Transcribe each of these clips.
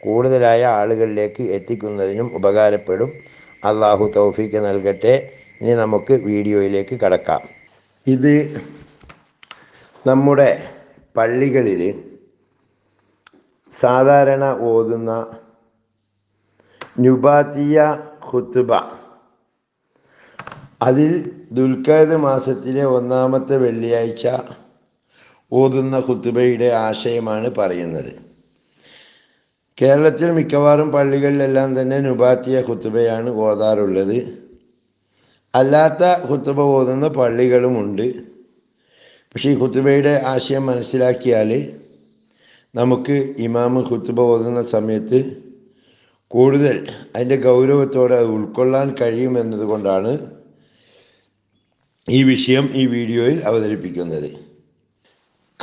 കൂടുതലായ ആളുകളിലേക്ക് എത്തിക്കുന്നതിനും ഉപകാരപ്പെടും. അള്ളാഹു തൗഫീക്ക് നൽകട്ടെ. ഇനി നമുക്ക് വീഡിയോയിലേക്ക് കടക്കാം. ഇത് നമ്മുടെ പള്ളികളിൽ സാധാരണ ഓതുന്ന നുബാത്തിയ ഖുത്തുബ അതിൽ ദുൽഖാദ് മാസത്തിലെ ഒന്നാമത്തെ വെള്ളിയാഴ്ച ഓതുന്ന ഖുത്തുബയുടെ ആശയമാണ് പറയുന്നത്. കേരളത്തിൽ മിക്കവാറും പള്ളികളിലെല്ലാം തന്നെ നുബാത്തിയ ഖുത്തുബയാണ് ഓതാറുള്ളത്. അല്ലാത്ത ഖുത്തുബ ഓതുന്ന പള്ളികളുമുണ്ട്. പക്ഷേ ഈ ഖുത്തുബയുടെ ആശയം മനസ്സിലാക്കിയാൽ നമുക്ക് ഇമാമ് ഖുത്തുബ ഓതുന്ന സമയത്ത് കൂടുതൽ അതിന്റെ ഗൗരവത്തോടെ അത് ഉൾക്കൊള്ളാൻ കഴിയുമെന്നതുകൊണ്ടാണ് ഈ വിഷയം ഈ വീഡിയോയിൽ അവതരിപ്പിക്കുന്നത്.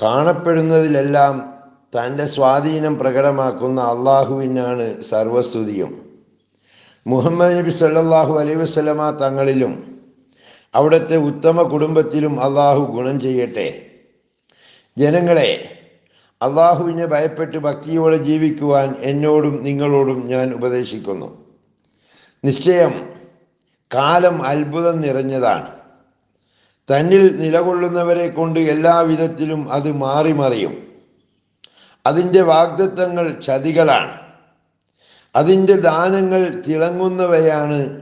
കാണപ്പെടുന്നതിലെല്ലാം തന്റെ സ്വാധീനം പ്രകടമാക്കുന്ന അള്ളാഹുവിനാണ് സർവസ്തുതിയും. മുഹമ്മദ് നബി സല്ലാഹു അലൈഹി വസ്ലമ തങ്ങളിലും അവിടുത്തെ ഉത്തമ കുടുംബത്തിലും അള്ളാഹു ഗുണം ചെയ്യട്ടെ. ജനങ്ങളെ അള്ളാഹുവിനെ ഭയപ്പെട്ട് ഭക്തിയോടെ ജീവിക്കുവാൻ എന്നോടും നിങ്ങളോടും ഞാൻ ഉപദേശിക്കുന്നു. നിശ്ചയം കാലം അത്ഭുതം നിറഞ്ഞതാണ്. തന്നിൽ നിലകൊള്ളുന്നവരെ കൊണ്ട് എല്ലാവിധത്തിലും അത് മാറി മറിയും അതിന്റെ വാഗ്ദത്വങ്ങൾ ചതികളാണ്. അതിന്റെ ദാനങ്ങൾ തിളങ്ങുന്നവയാണ്.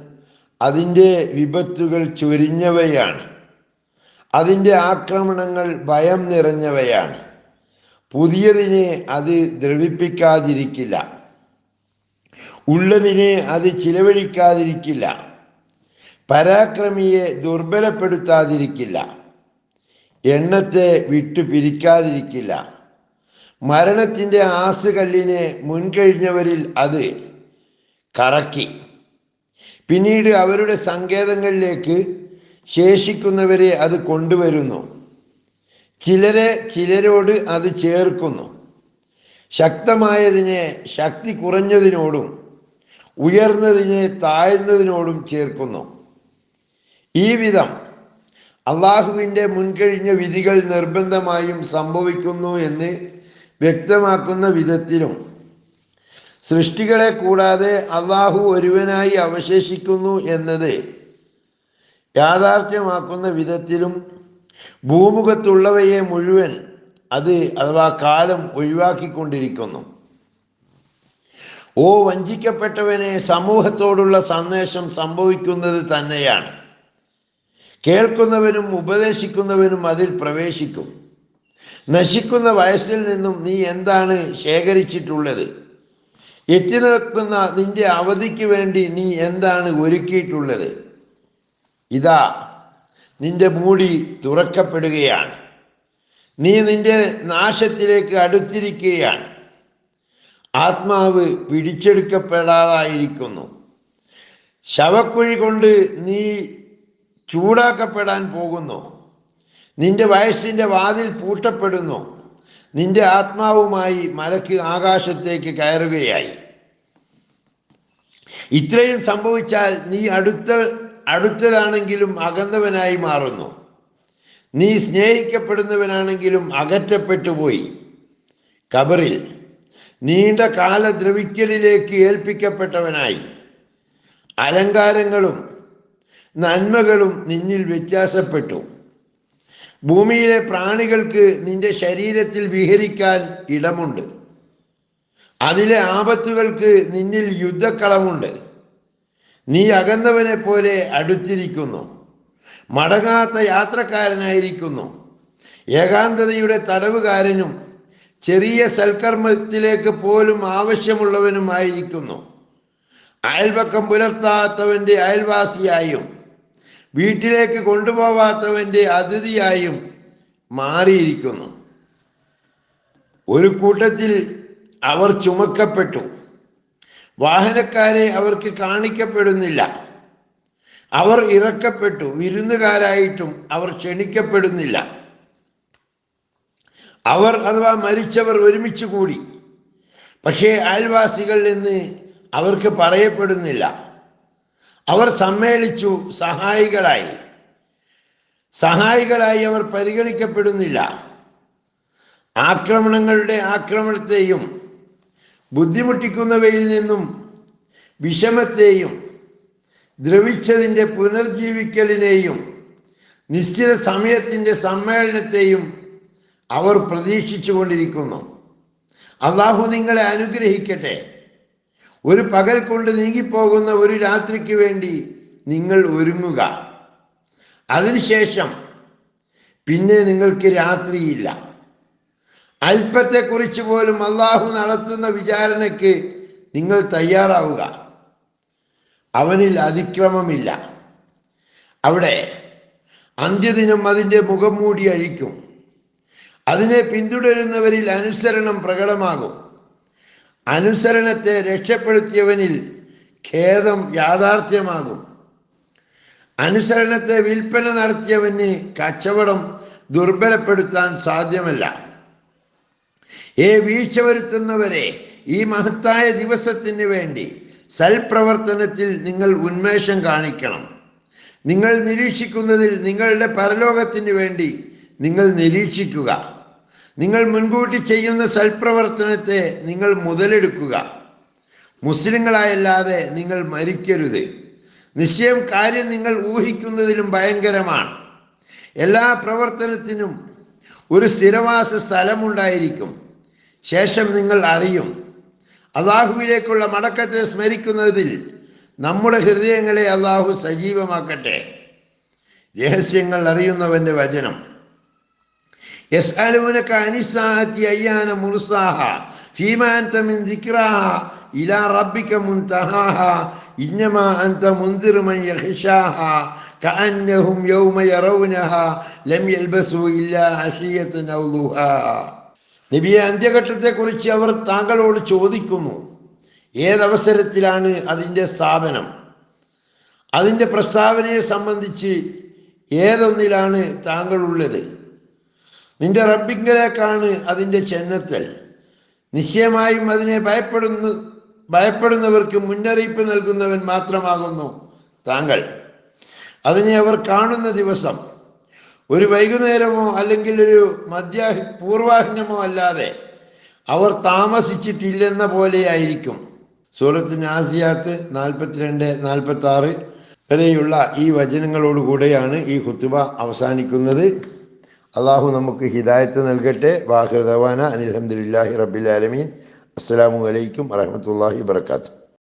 അതിന്റെ വിപത്തുകൾ ചൊരിഞ്ഞവയാണ്. അതിന്റെ ആക്രമണങ്ങൾ ഭയം നിറഞ്ഞവയാണ്. പുതിയതിനെ അത് ദ്രവിപ്പിക്കാതിരിക്കില്ല. ഉള്ളതിനെ അത് ചിലവഴിക്കാതിരിക്കില്ല. പരാക്രമിയെ ദുർബലപ്പെടുത്താതിരിക്കില്ല. എണ്ണത്തെ വിട്ടു പിരിക്കാതിരിക്കില്ല മരണത്തിന്റെ ആസുകല്ലിനെ മുൻകഴിഞ്ഞവരിൽ അത് കറക്കി. പിന്നീട് അവരുടെ സങ്കേതങ്ങളിലേക്ക് ശേഷിക്കുന്നവരെ അത് കൊണ്ടുവരുന്നു. ചിലരെ ചിലരോട് അത് ചേർക്കുന്നു. ശക്തമായതിനെ ശക്തി കുറഞ്ഞതിനോടും ഉയർന്നതിനെ താഴ്ന്നതിനോടും ചേർക്കുന്നു. ഈ വിധം അള്ളാഹുവിന്റെ മുൻകഴിഞ്ഞ വിധികൾ നിർബന്ധമായും സംഭവിക്കുന്നു എന്ന് വ്യക്തമാക്കുന്ന വിധത്തിലും സൃഷ്ടികളെ കൂടാതെ അള്ളാഹു ഒരുവനായി അവശേഷിക്കുന്നു എന്നത് യാഥാർത്ഥ്യമാക്കുന്ന വിധത്തിലും ഭൂമുഖത്തുള്ളവയെ മുഴുവൻ അത് അഥവാ കാലം ഒഴിവാക്കിക്കൊണ്ടിരിക്കുന്നു. ഓ വഞ്ചിക്കപ്പെട്ടവനെ സമൂഹത്തോടുള്ള സന്ദേശം സംഭവിക്കുന്നത് തന്നെയാണ്. കേൾക്കുന്നവനും ഉപദേശിക്കുന്നവനും അതിൽ പ്രവേശിക്കും. നശിക്കുന്ന വയസ്സിൽ നിന്നും നീ എന്താണ് ശേഖരിച്ചിട്ടുള്ളത്? എത്തി നിൽക്കുന്ന നിന്റെ അവധിക്ക് വേണ്ടി നീ എന്താണ് ഒരുക്കിയിട്ടുള്ളത്? ഇതാ നിന്റെ മൂടി തുറക്കപ്പെടുകയാണ്. നീ നിന്റെ നാശത്തിലേക്ക് അടുത്തിരിക്കുകയാണ്. ആത്മാവ് പിടിച്ചെടുക്കപ്പെടാറായിരിക്കുന്നു. ശവക്കുഴി കൊണ്ട് നീ ചൂടാക്കപ്പെടാൻ പോകുന്നു. നിന്റെ വയസ്സിന്റെ വാതിൽ പൂട്ടപ്പെടുന്നു. നിന്റെ ആത്മാവുമായി മലക്ക് ആകാശത്തേക്ക് കയറുകയായി. ഇത്രയും സംഭവിച്ചാൽ നീ അടുത്ത അടുത്തതാണെങ്കിലും അകന്നവനായി മാറുന്നു. നീ സ്നേഹിക്കപ്പെടുന്നവനാണെങ്കിലും അകറ്റപ്പെട്ടു പോയി. കബറിൽ നീണ്ട കാല ദ്രവിക്കലിലേക്ക് ഏൽപ്പിക്കപ്പെട്ടവനായി. അലങ്കാരങ്ങളും നന്മകളും നിന്നിൽ വ്യത്യാസപ്പെട്ടു. ഭൂമിയിലെ പ്രാണികൾക്ക് നിന്റെ ശരീരത്തിൽ വിഹരിക്കാൻ ഇടമുണ്ട്. അതിലെ ആപത്തുകൾക്ക് നിന്നിൽ യുദ്ധക്കളമുണ്ട് നീ അകന്നവനെ പോലെ അടുത്തിരിക്കുന്നു. മടങ്ങാത്ത യാത്രക്കാരനായിരിക്കുന്നു. ഏകാന്തതയുടെ തടവുകാരനും ചെറിയ സൽക്കർമ്മത്തിലേക്ക് പോലും ആവശ്യമുള്ളവനുമായിരിക്കുന്നു. അയൽപക്കം പുലർത്താത്തവന്റെ അയൽവാസിയായും വീട്ടിലേക്ക് കൊണ്ടുപോവാത്തവന്റെ അതിഥിയായും മാറിയിരിക്കുന്നു. ഒരു കൂട്ടത്തിൽ അവർ ചുമക്കപ്പെട്ടു. വാഹനക്കാരെ അവർക്ക് കാണിക്കപ്പെടുന്നില്ല. അവർ ഇറക്കപ്പെട്ടു. വിരുന്നുകാരായിട്ടും അവർ ക്ഷണിക്കപ്പെടുന്നില്ല. അവർ അഥവാ മരിച്ചവർ ഒരുമിച്ച് കൂടി. പക്ഷേ അയൽവാസികൾ എന്ന് അവർക്ക് പറയപ്പെടുന്നില്ല. അവർ സമ്മേളിച്ചു സഹായികളായി. സഹായികളായി അവർ പരിഗണിക്കപ്പെടുന്നില്ല. ആക്രമണങ്ങളുടെ ആക്രമണത്തെയും ബുദ്ധിമുട്ടിക്കുന്നവയിൽ നിന്നും വിഷമത്തെയും ദ്രവിച്ചതിന്റെ പുനർജീവിക്കലിനെയും നിശ്ചിത സമയത്തിന്റെ സമ്മേളനത്തെയും അവർ പ്രതീക്ഷിച്ചു കൊണ്ടിരിക്കുന്നു അള്ളാഹു നിങ്ങളെ അനുഗ്രഹിക്കട്ടെ. ഒരു പകൽ കൊണ്ട് നീങ്ങിപ്പോകുന്ന ഒരു രാത്രിക്ക് വേണ്ടി നിങ്ങൾ ഒരുങ്ങുക. അതിനുശേഷം പിന്നെ നിങ്ങൾക്ക് രാത്രിയില്ല. അല്പത്തെക്കുറിച്ച് പോലും അള്ളാഹു നടത്തുന്ന വിചാരണയ്ക്ക് നിങ്ങൾ തയ്യാറാവുക. അവനിൽ അതിക്രമമില്ല. അവിടെ അന്ത്യദിനം അതിന്റെ മുഖം മൂടി അഴിക്കും. അതിനെ പിന്തുടരുന്നവരിൽ അനുസരണം പ്രകടമാകും. അനുസരണത്തെ രക്ഷപ്പെടുത്തിയവനിൽ ഖേദം യാഥാർത്ഥ്യമാകും. അനുസരണത്തെ വിൽപ്പന നടത്തിയവന് കച്ചവടം ദുർബലപ്പെടുത്താൻ സാധ്യമല്ല. ഏ വീഴ്ച വരുത്തുന്നവരെ ഈ മഹത്തായ ദിവസത്തിന് വേണ്ടി സൽപ്രവർത്തനത്തിൽ നിങ്ങൾ ഉന്മേഷം കാണിക്കണം. നിങ്ങൾ നിരീക്ഷിക്കുന്നതിൽ നിങ്ങളുടെ പരലോകത്തിന് വേണ്ടി നിങ്ങൾ നിരീക്ഷിക്കുക. നിങ്ങൾ മുൻകൂട്ടി ചെയ്യുന്ന സൽപ്രവർത്തനത്തെ നിങ്ങൾ മുതലെടുക്കുക. മുസ്ലിങ്ങളായല്ലാതെ നിങ്ങൾ മരിക്കരുത്. നിശ്ചയം കാര്യം നിങ്ങൾ ഊഹിക്കുന്നതിലും ഭയങ്കരമാണ്. എല്ലാ പ്രവർത്തനത്തിനും ഒരു സ്ഥിരവാസ സ്ഥലമുണ്ടായിരിക്കും. ശേഷം നിങ്ങൾ അറിയും. അള്ളാഹുവിലേക്കുള്ള മടക്കത്തെ സ്മരിക്കുന്നതിൽ നമ്മുടെ ഹൃദയങ്ങളെ അള്ളാഹു സജീവമാക്കട്ടെ. രഹസ്യങ്ങൾ അറിയുന്നവന്റെ വചനം. യസ് അലുവിനെ അയ്യാന മുർസാഹ ഫീമാൻത മിൻ ദിക്റാഹ ഇലാ റബ്ബിക മുൻതഹാഹ ഇന്നമാ അൻത മുൻദിർ മൻ യഖ്ഷാഹ കഅന്നഹും യൗമ യറൗനഹ ലം യൽബസു ഇല്ലാ അഷിയതൻ ഔ ദുഹാ നബിയെ അന്ത്യഘട്ടത്തെക്കുറിച്ച് അവർ താങ്കളോട് ചോദിക്കുന്നു. ഏതവസരത്തിലാണ് അതിന്റെ സ്ഥാപനം? അതിന്റെ പ്രസ്താവനയെ സംബന്ധിച്ച് ഏതൊന്നിലാണ് താങ്കളുള്ളത്? നിന്റെ റബ്ബിങ്കലേക്കാണ് അതിന്റെ ചെന്നെത്തൽ. നിശ്ചയമായും അതിനെ ഭയപ്പെടുന്നു ഭയപ്പെടുന്നവർക്ക് മുന്നറിയിപ്പ് നൽകുന്നവൻ മാത്രമാകുന്നു താങ്കൾ. അതിനെ അവർ കാണുന്ന ദിവസം ഒരു വൈകുന്നേരമോ അല്ലെങ്കിൽ ഒരു മധ്യ പൂർവാഹ്നമോ അല്ലാതെ അവർ താമസിച്ചിട്ടില്ലെന്ന പോലെയായിരിക്കും. സൂറത്ത് നാസിയാത്ത് നാൽപ്പത്തിരണ്ട് നാൽപ്പത്തി ആറ് വരെയുള്ള ഈ വചനങ്ങളോടുകൂടെയാണ് ഈ കുത്തുബ അവസാനിക്കുന്നത്. അള്ളാഹു നമുക്ക് ഹിദായത്ത് നൽകട്ടെ. വാഹിർദവാന അനിൽഹമ്മദില്ലാഹി റബ്ബിൽ ആലമീൻ. അസ്സലാമു അലൈക്കും വറഹമത്തല്ലാഹി വർക്കാത്തു